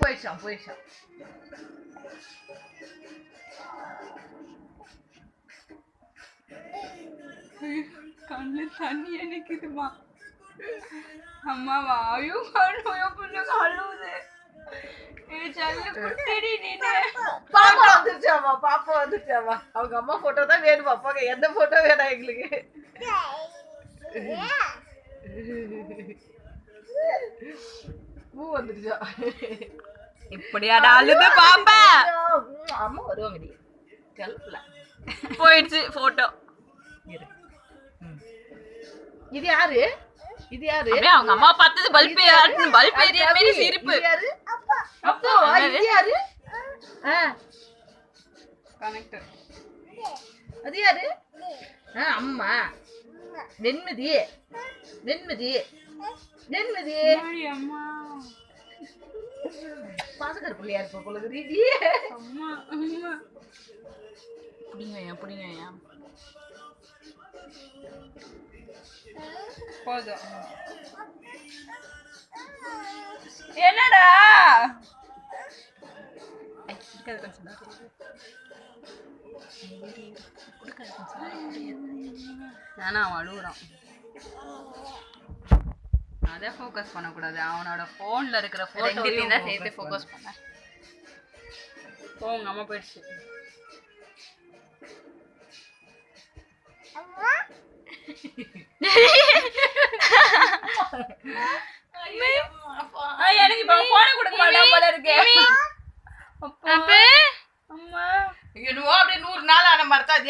போயிடுச்சான் போயிடுச்சான் கண்ணு தண்ணி எனக்குதுமா அம்மா வாயும் கண்ணும் புண்ணு கழுவுது ஏ செல்ல குட்டடி நீனு பாப்பா வந்துருச்சாமா பாப்பா வந்துருச்சாமா அவங்க அம்மா போட்டோ தான் வேணும் பாப்பாங்க எந்த போட்டோ வேணாம் எங்களுக்கு பூ வந்துருச்சா? இப்படியாடா அழுது பாப்பா? அம்மா வருவாங்க செல்ல போயிடுச்சு போட்டோ. இது யாரு? இது யாரு? அவங்க அம்மா பார்த்தது பல்ப் பல்ப் ஏறிய மாதிரி சிரிப்பு. யாரு? அப்பாவா இது யாரு? ஆ. கனெக்டர் அது யாரு? ஆ அம்மா. வெண்மதி. வெண்மதி. அம்மா. பாசக்கார பிள்ளையா இருப்ப போல ரீதி அம்மா அம்மா. புடிங்க புடிங்க போதும். என்னடா. நானா அவன் அழுகுறான் அதை ஃபோக்கஸ் பண்ணக்கூடாது. அவனோட ஃபோனில் இருக்கிற ஃபோட்டோலையும் தான் சேர்த்து ஃபோக்கஸ் பண்ண. போங்க அம்மா. போயிடுச்சு என்னவோ அப்படியே நூறு நாள் ஆன மாதிரி தான்.